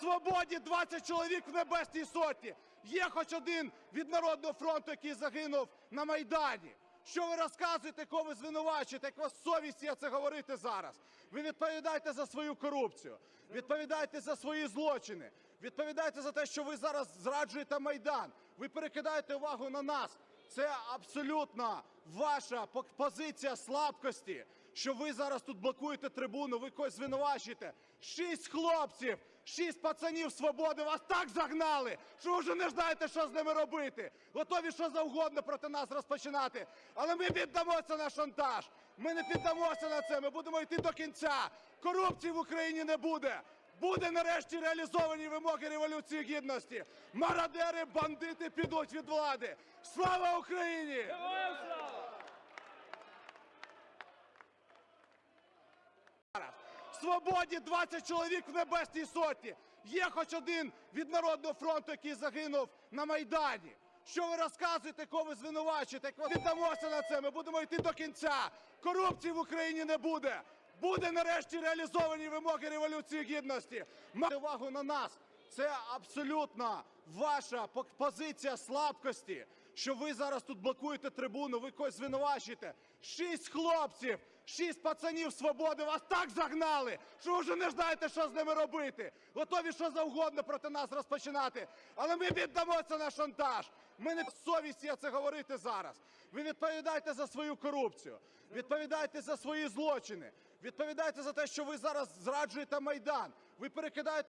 Свободі 20 чоловік в Небесній Сотні. Є хоч один від Народного фронту, який загинув на Майдані. Що ви розказуєте, кого ви звинувачуєте? Як у вас совість є це говорити зараз? Ви відповідаєте за свою корупцію, відповідаєте за свої злочини, відповідаєте за те, що ви зараз зраджуєте Майдан. Ви перекидаєте увагу на нас. Це абсолютно ваша позиція слабкості, що ви зараз тут блокуєте трибуну, ви когось звинувачуєте. Шість хлопців, шість пацанів свободи вас так загнали, що ви вже не знаєте, що з ними робити. Готові що завгодно проти нас розпочинати. Але ми піддамося на шантаж. Ми не піддамося на це. Ми будемо йти до кінця. Корупції в Україні не буде. Буде нарешті реалізовані вимоги Революції Гідності. Мародери, бандити підуть від влади. Слава Україні! Свободі 20 чоловік в Небесній Сотні. Є хоч один від Народного фронту, який загинув на Майдані. Що ви розказуєте, кого ви звинувачуєте? Як ви віддамося на це, ми будемо йти до кінця. Корупції в Україні не буде. Буде нарешті реалізовані вимоги Революції Гідності. Мати увагу на нас. Це абсолютно ваша позиція слабкості, що ви зараз тут блокуєте трибуну, ви когось звинувачуєте. Шість хлопців, шість пацанів свободи вас так загнали, що ви вже не знаєте, що з ними робити. Готові що завгодно проти нас розпочинати. Але ми піддамося на шантаж. Ми не совість є це говорити зараз. Ви відповідаєте за свою корупцію, відповідаєте за свої злочини, відповідаєте за те, що ви зараз зраджуєте Майдан. Ви перекидаєте